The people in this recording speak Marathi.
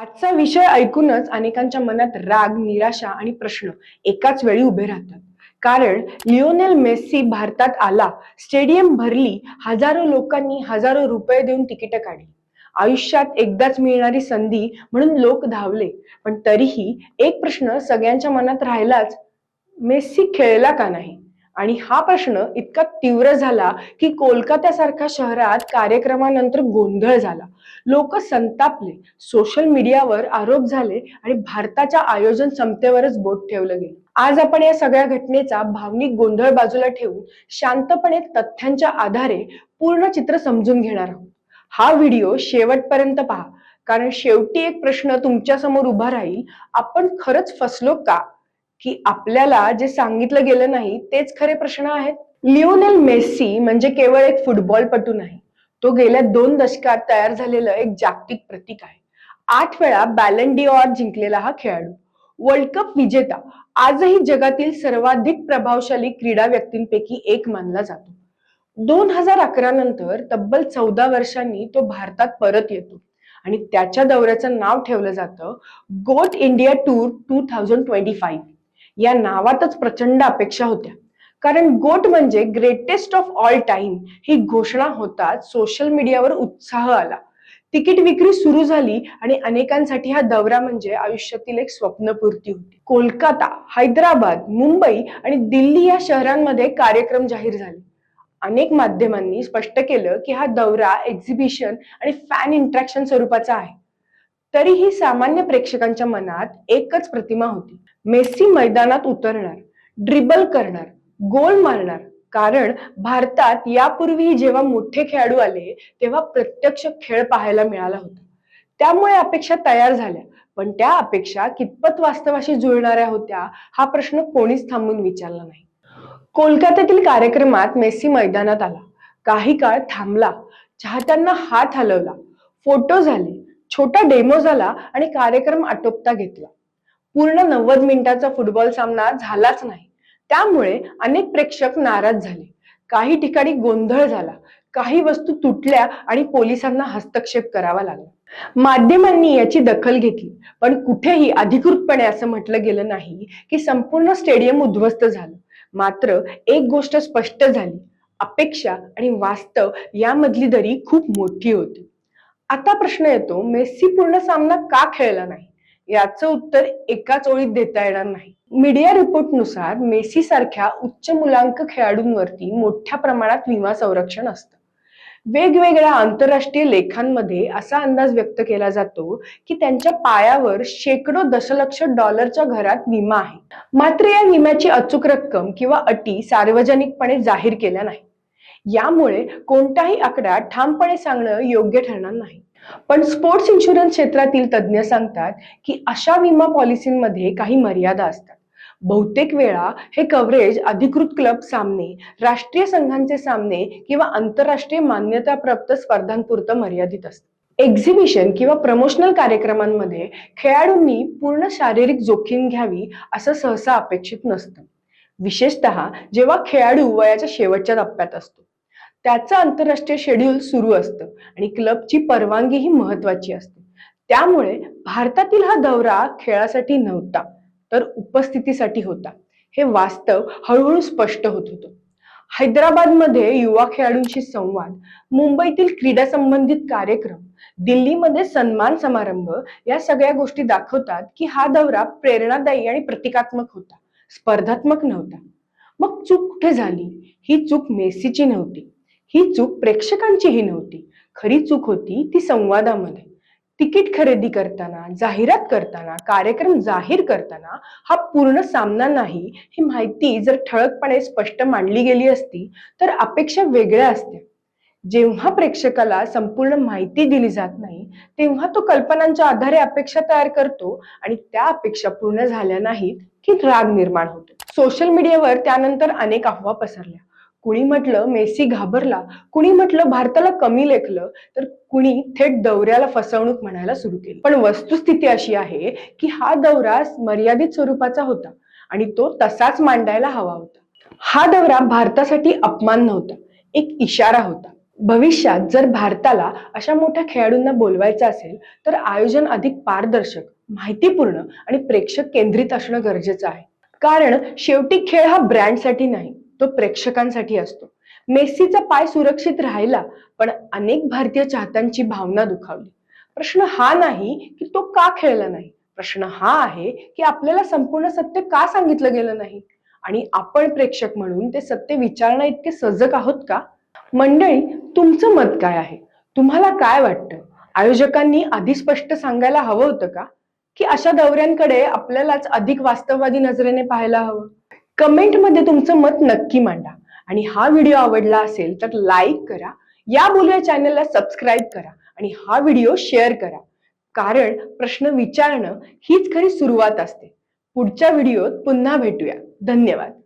आजचा विषय ऐकूनच अनेकांच्या मनात राग निराशा आणि प्रश्न एकाच वेळी उभे राहतात. कारण लिओनेल मेस्सी भारतात आला स्टेडियम भरली हजारो लोकांनी हजारो रुपये देऊन तिकीट काढली. आयुष्यात एकदाच मिळणारी संधी म्हणून लोक धावले. पण तरीही एक प्रश्न सगळ्यांच्या मनात राहिलाच मेस्सी खेळला का नाही? आणि हा प्रश्न इतका तीव्र झाला की कोलकात्यासारख्या शहरात कार्यक्रमानंतर गोंधळ झाला. लोक संतापले सोशल मीडियावर आरोप झाले आणि भारताच्या आयोजन क्षमतेवरच बोट ठेवलं गेलं. आज आपण या सगळ्या घटनेचा भावनिक गोंधळ बाजूला ठेवून शांतपणे तथ्यांच्या आधारे पूर्ण चित्र समजून घेणार आहोत. हा व्हिडिओ शेवटपर्यंत पहा कारण शेवटी एक प्रश्न तुमच्यासमोर उभा राहील आपण खरंच फसलो का? की आपल्याला जे सांगितलं गेलं नाही तेच खरे प्रश्न आहेत. लिओनेल मेस्सी म्हणजे केवळ एक फुटबॉलपटू नाही तो गेल्या दोन दशकात तयार झालेलं एक जागतिक प्रतीक आहे. आठ वेळा बॅलन ऑर जिंकलेला हा खेळाडू. वर्ल्ड कप विजेता आजही जगातील सर्वाधिक प्रभावशाली क्रीडा व्यक्तींपैकी एक मानला जातो. दोन हजार अकरा नंतर तब्बल चौदा वर्षांनी तो भारतात परत येतो आणि त्याच्या दौऱ्याचं नाव ठेवलं जातं GOAT India tour two thousand twenty five. या नावातच प्रचंड अपेक्षा होत्या. कारण गोट म्हणजे ग्रेटेस्ट ऑफ ऑल टाइम ही घोषणा होताच सोशल मीडियावर उत्साह आला. तिकीट विक्री सुरू झाली आणि अनेकांसाठी हा दौरा म्हणजे आयुष्यातील एक स्वप्नपूर्ती होती. कोलकाता हैदराबाद मुंबई आणि दिल्ली या शहरांमध्ये कार्यक्रम जाहीर झाले. अनेक माध्यमांनी स्पष्ट केलं की हा दौरा एक्झिबिशन आणि फॅन इंट्रॅक्शन स्वरूपाचा आहे. तरीही सामान्य प्रेक्षकांच्या मनात एकच प्रतिमा होती. मेस्सी मैदानात उतरणार ड्रिबल करणार गोल मारणार. कारण भारतात यापूर्वी जेव्हा मोठे खेळाडू आले तेव्हा प्रत्यक्ष खेळ पाहायला मिळाला होता. त्यामुळे अपेक्षा तयार झाल्या. पण त्या अपेक्षा कितपत वास्तवाशी जुळणाऱ्या होत्या हा प्रश्न कोणीच थांबून विचारला नाही. कोलकात्यातील कार्यक्रमात मेस्सी मैदानात आला. काही काळ थांबला. चाहत्यांना हात हलवला. फोटो झाले. छोटा डेमो झाला आणि कार्यक्रम आटोपता घेतला. पूर्ण नव्वद मिनिटाचा फुटबॉल सामना झालाच नाही. त्यामुळे अनेक प्रेक्षक नाराज झाले. काही ठिकाणी गोंधळ झाला. काही वस्तू तुटल्या आणि पोलिसांना हस्तक्षेप करावा लागला. माध्यमांनी याची दखल घेतली. पण कुठेही अधिकृतपणे असं म्हटलं गेलं नाही की संपूर्ण स्टेडियम उद्ध्वस्त झालं. मात्र एक गोष्ट स्पष्ट झाली. अपेक्षा आणि वास्तव यामधली दरी खूप मोठी होती. आता प्रश्न येतो मेस्सी पूर्ण सामना का खेळला नाही? याचं उत्तर एकाच ओळीत देता येणार नाही. मीडिया रिपोर्टनुसार मेसी सारख्या उच्च मुलांक खेळाडूंवरती मोठ्या प्रमाणात विमा संरक्षण असतं. वेगवेगळ्या आंतरराष्ट्रीय लेखांमध्ये असा अंदाज व्यक्त केला जातो की त्यांच्या पायावर शेकडो दशलक्ष डॉलरच्या घरात विमा आहे. मात्र या विम्याची अचूक रक्कम किंवा अटी सार्वजनिकपणे जाहीर केल्या नाही यामुळे कोणताही आकडा ठामपणे सांगणं योग्य ठरणार नाही. पण स्पोर्ट्स इन्शुरन्स क्षेत्रातील तज्ज्ञ सांगतात की अशा विमा पॉलिसींमध्ये काही मर्यादा असतात. बहुतेक वेळा हे कव्हरेज अधिकृत क्लब सामने राष्ट्रीय संघांचे सामने किंवा आंतरराष्ट्रीय मान्यताप्राप्त स्पर्धांपुरतं मर्यादित असतं. एक्झिबिशन किंवा प्रमोशनल कार्यक्रमांमध्ये खेळाडूंनी पूर्ण शारीरिक जोखीम घ्यावी असं सहसा अपेक्षित नसतं. विशेषतः जेव्हा खेळाडू वयाच्या शेवटच्या टप्प्यात असतो. त्याचं आंतरराष्ट्रीय शेड्यूल सुरू असतं आणि क्लबची परवानगी ही महत्वाची असते. त्यामुळे भारतातील हा दौरा खेळासाठी नव्हता तर उपस्थितीसाठी होता. हे वास्तव हळूहळू स्पष्ट होत होतं. हैदराबादमध्ये युवा खेळाडूंशी संवाद मुंबईतील क्रीडा संबंधित कार्यक्रम दिल्लीमध्ये सन्मान समारंभ या सगळ्या गोष्टी दाखवतात की हा दौरा प्रेरणादायी आणि प्रतिकात्मक होता. स्पर्धात्मक नव्हता. मग चूक कुठे झाली? ही चूक मेसीची नव्हती. ही चूक प्रेक्षकांचीही नव्हती. खरी चूक होती ती संवादामध्ये. तिकीट खरेदी करताना जाहिरात करताना कार्यक्रम जाहीर करताना हा पूर्ण सामना नाही ही माहिती जर ठळकपणे स्पष्ट मांडली गेली असती तर अपेक्षा वेगळ्या असत्या. जेव्हा प्रेक्षकाला संपूर्ण माहिती दिली जात नाही तेव्हा तो कल्पनांच्या आधारे अपेक्षा तयार करतो आणि त्या अपेक्षा पूर्ण झाल्या नाहीत की राग निर्माण होतो. सोशल मीडियावर त्यानंतर अनेक अफवा पसरल्या. कुणी म्हटलं मेसी घाबरला कुणी म्हटलं भारताला कमी लेखलं तर कुणी थेट दौऱ्याला फसवणूक म्हणायला सुरू केली. पण वस्तुस्थिती अशी आहे की हा दौरा मर्यादित स्वरूपाचा होता आणि तो तसाच मांडायला हवा होता. हा दौरा भारतासाठी अपमान नव्हता एक इशारा होता. भविष्यात जर भारताला अशा मोठ्या खेळाडूंना बोलवायचं असेल तर आयोजन अधिक पारदर्शक माहितीपूर्ण आणि प्रेक्षक केंद्रित असणं गरजेचं आहे. कारण शेवटी खेळ हा ब्रँडसाठी नाही तो प्रेक्षकांसाठी असतो. मेस्सीचा पाय सुरक्षित राहिला पण अनेक भारतीय चाहत्यांची भावना दुखावली. प्रश्न हा नाही की तो का खेळला नाही. प्रश्न हा आहे की आपल्याला संपूर्ण सत्य का सांगितलं गेलं नाही? आणि आपण प्रेक्षक म्हणून ते सत्य विचारणा इतके सजग आहोत का? मंडळी तुमचं मत काय आहे? तुम्हाला काय वाटतं? आयोजकांनी आधी स्पष्ट सांगायला हवं होतं का? की अशा दौऱ्यांकडे आपल्यालाच अधिक वास्तववादी नजरेने पाहायला हवं? कमेंटमध्ये तुमचं मत नक्की मांडा. आणि हा व्हिडिओ आवडला असेल तर लाईक करा या बोलूया चॅनलला सबस्क्राईब करा आणि हा व्हिडिओ शेअर करा. कारण प्रश्न विचारणं हीच खरी सुरुवात असते. पुढच्या व्हिडिओत पुन्हा भेटूया. धन्यवाद.